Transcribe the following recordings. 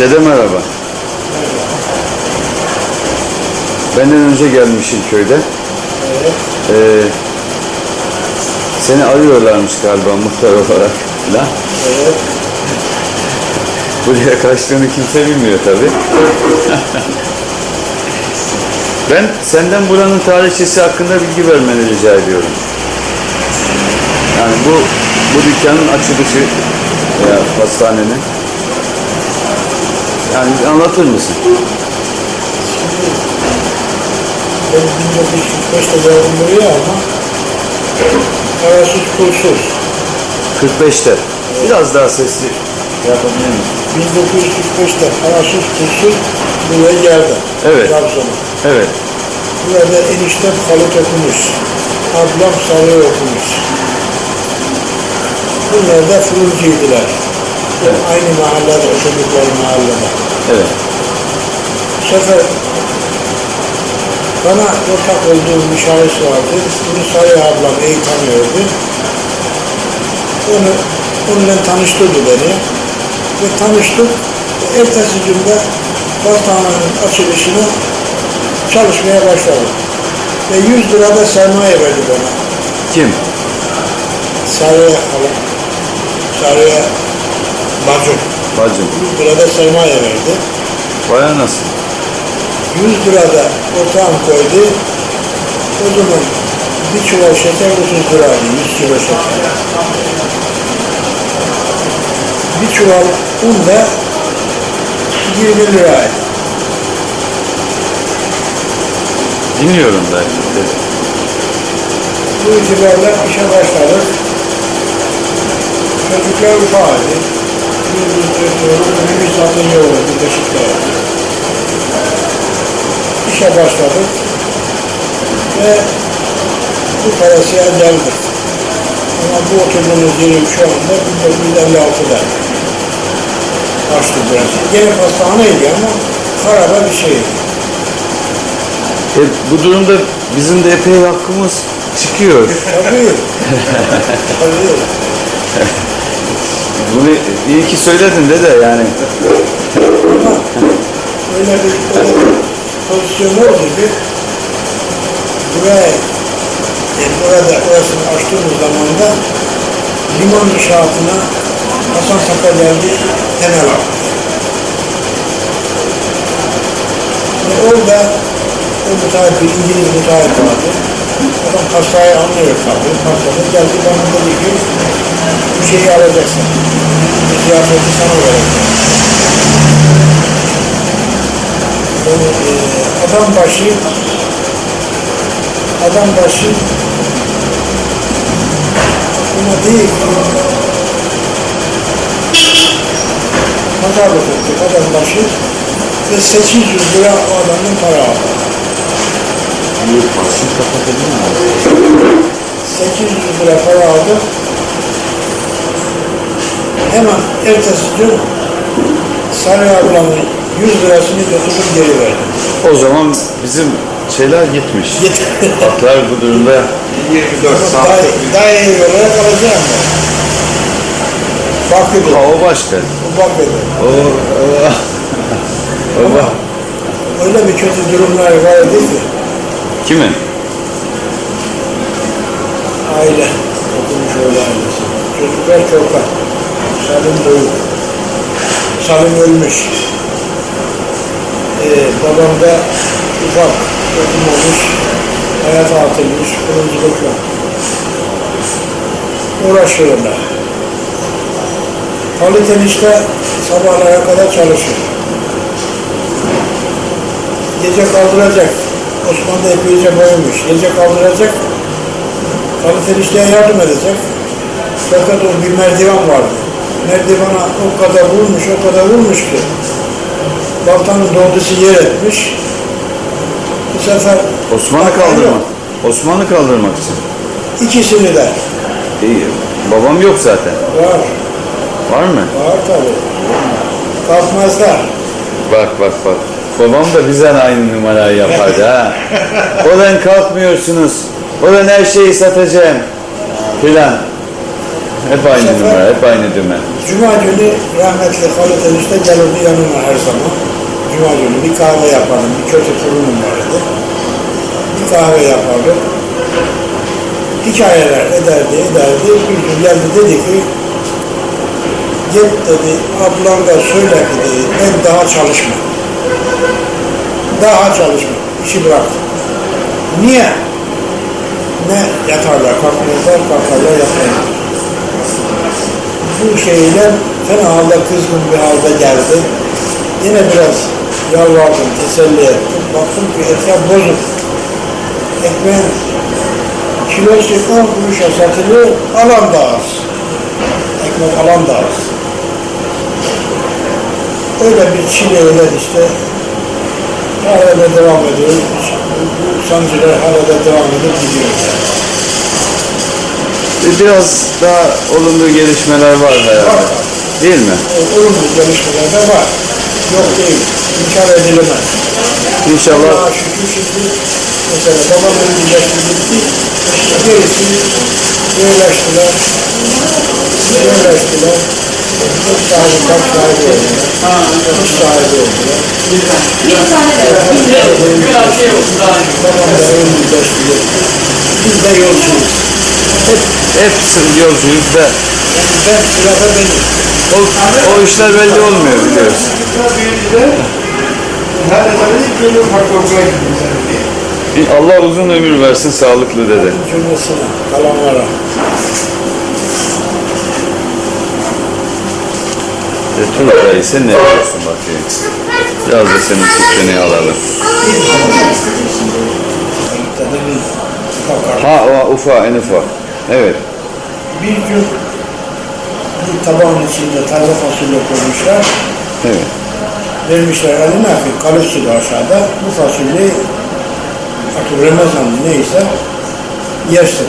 Dede merhaba. Benden önce gelmişsin köyde. Ee, seni arıyorlarmış galiba muhtar olarak falan. Evet. Buraya kaçtığını kimse bilmiyor tabi. ben senden buranın tarihçesi hakkında bilgi vermeni rica ediyorum. Yani bu bu dükkanın açılışı veya pastanenin. Yani anlatır mısın? Ben 1945'te geldim buraya ama parasız pulsuz. 45'te. Biraz daha sesli yapabilir misin? 1945'te parasız pulsuz buraya geldim. Evet. Trabzon'a. Evet. Burada eniştem Halit okumuş. Ablam Sarı okumuş. Bunlar da fırıncıydılar. Evet. Aynı mahallede, oturdukları mahallede. Evet. Bu sefer bana ortak olduğum bir şahıs vardı. Bunu Sarı ablam iyi tanıyordu. Onu, onunla tanıştırdı beni. Ve tanıştık. Ertesi günde pastanenin açılışına çalışmaya başladım. Ve 100 lira da sermaye verdi bana. Kim? Sarıya. Sarıya bacım. Bacım. 100 lira da sermaye verdi. Baya nasıl? 100 lira da ortağım koydu. O zaman bir çuval şeker 30 liraydı, 100 kilo şeker. Bir çuval un da 20 liraydı. Dinliyorum ben. Bu itibarla işe başladık. Çocuklar ufağıydı. Bir zaten yoğurdu Beşiktaş'ta. İşe başladık. Ve bu parasıya geldik. Ama bu oturduğumuz yerim şu anda 1956'da açtı burası. Gene pastaneydi ama harabe bir şeydi. E, bu durumda bizim de epey hakkımız çıkıyor. Tabii. Tabii. Bunu iyi ki söyledin de de yani. Öyle bir öyle bir pozisyon oldu ki buraya burada orasını açtığımız zaman da liman inşaatına Hasan Saka geldi temel attı. Orada o müteahhit bir İngiliz müteahhit vardı. Adam pastayı anlıyor tabii. Pastada geldi bana dedi ki bu şeyi alacaksın. Bu ziyafeti sana vereceğim. Yani, e, adam başı adam başı buna değil pazarlık ettik adam başı ve 800 lira o adamın para aldı. 800 lira para aldı. Hemen ertesi gün Sarı ablamın 100 lirasını götürdüm geri verdim. O zaman bizim şeyler gitmiş. Haklar bu durumda 24 Daha, saat. daha iyi olarak alacağım ben. Bakıyorum. ha, o başka. O, o, o bak. Öyle bir kötü durumlar vardı ki Kimin? aile okumuş öyle ailesi. Çocuklar korkak. Salim boyuk. Salim ölmüş. Ee, babam da ufak okumamış. Hayat atılmış. Kılıncılıkla. Uğraşıyorlar. Halit enişte sabahlara kadar çalışıyor. Gece kaldıracak. Osman da epeyce boyumuş. Gece kaldıracak. Halit enişteye yardım edecek. Fakat o bir merdiven vardı. Merdivana o kadar vurmuş, o kadar vurmuş ki baltanın doğdusu yer etmiş. Bu sefer Osman'ı kaldırmak. Osman'ı kaldırmak için. İkisini de İyi. Babam yok zaten. var. Var mı? Var tabii. Kalkmazlar. Bak bak bak. Babam da bizden aynı numarayı yapardı ha. Olan kalkmıyorsunuz. Olan her şeyi satacağım. Filan. Hep aynı sefer- numara, hep aynı dümen. Cuma günü rahmetli Halit Enişte gelirdi yanıma her zaman. Cuma günü bir kahve yapardım, bir kötü kurumum vardı. Bir kahve yapardım. Hikayeler ederdi, ederdi. Bir gün geldi dedi ki, git dedi, ablan da söyle ki dedi, ben daha çalışmam. Daha çalışmam, işi bıraktım. Niye? Ne yatarlar, kalkmazlar, kalkarlar, yatarlar. Bu şeyle fena halde kızgın bir halde geldi. Yine biraz yalvardım, teselli ettim. Baktım ki etraf bozuk. Ekmeğin kilosu 10 kuruşa satılıyor, alan da az. Ekmek alan da az. Öyle bir çileyle işte hala da devam ediyor. Sancılar hala da devam edip gidiyor. Biraz daha olumlu gelişmeler var herhalde. Değil mi? Olumlu gelişmeler de var. Yok değil. İnkar edilemez. İnşallah Allah'a şükür şimdi mesela babam yaşlı gitti. Gerisi yerleştiler. Yerleştiler. Çok sahibi, kaç sahibi oldular. Kaç sahibi oldular. Babam da öldü yaşlı gitti. Biz de yolcuyuz. hep, hep yolcuyuz da Yani ben sırada benim. o, o işler belli olmuyor biliyorsun. Allah uzun ömür versin sağlıklı dede. Cümlesine, kalanlara. E, Tuna dayı sen ne diyorsun bakayım. Biraz da senin fikrini alalım. Ha o ufa en ufak. Evet. Bir gün bir tabağın içinde taze fasulye koymuşlar. Evet. Vermişler eline ki kalıp su da aşağıda. Bu fasulyeyi artık Ramazan neyse yersin.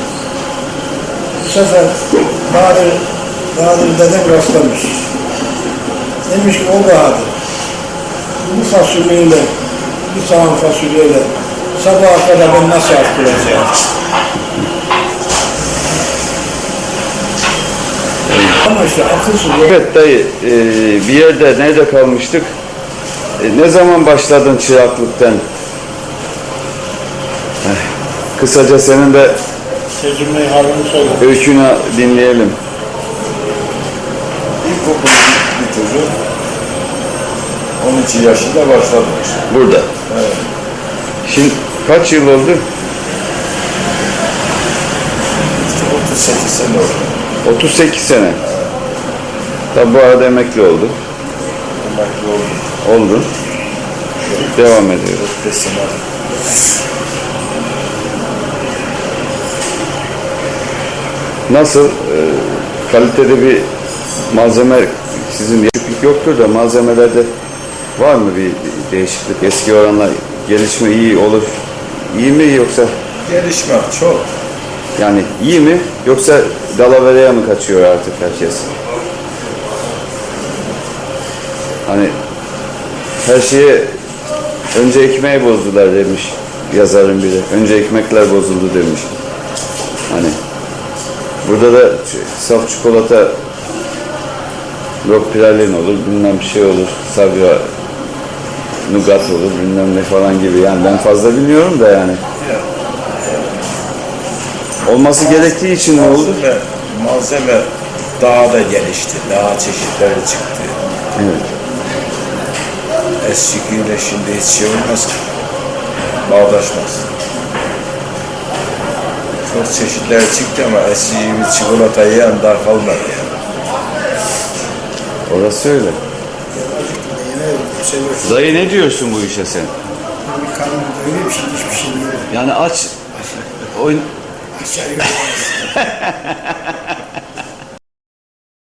Bu sefer Bahadır, Bahadır dedem rastlamış. Demiş ki o Bahadır bu fasulyeyle bir sağan fasulyeyle sabaha kadar ben nasıl aç kuracağım? Ama işte akılsız. Evet dayı e, bir yerde nerede kalmıştık? E, ne zaman başladın çıraklıktan? Eh, Kısaca senin de Tecrübe halini söyle. öykünü dinleyelim. İlkokul bitirdim. 12 yaşında başladım. Burada. Evet. Şimdi kaç yıl oldu? İşte 38 sene oldu. 38 sene. Tabi bu arada emekli oldu. Emekli oldum. Oldu. Devam ediyor. 45 sene. Nasıl? e, kalitede bir malzeme sizin değişiklik yoktur da malzemelerde var mı bir değişiklik? Eski oranla gelişme iyi olur. İyi mi yoksa Gelişme çok. yani iyi mi yoksa dalavereye mi kaçıyor artık herkes? Hani her şeye önce ekmeği bozdular demiş yazarın biri. Önce ekmekler bozuldu demiş. Hani burada da saf çikolata yok pralin olur bilmem bir şey olur sabya nugat olur bilmem ne falan gibi yani ben fazla bilmiyorum da yani olması gerektiği için ne oldu? Malzeme, malzeme daha da gelişti. Daha çeşitleri çıktı. Evet. Eskiyle şimdi hiç şey olmaz ki. Bağdaşmaz. Çok çeşitler çıktı ama eski gibi çikolata yiyen daha kalmadı yani. Orası öyle. Dayı ne diyorsun bu işe sen? Öyle bir şey, hiçbir şey yok. Yani aç oyun Aşağı yok.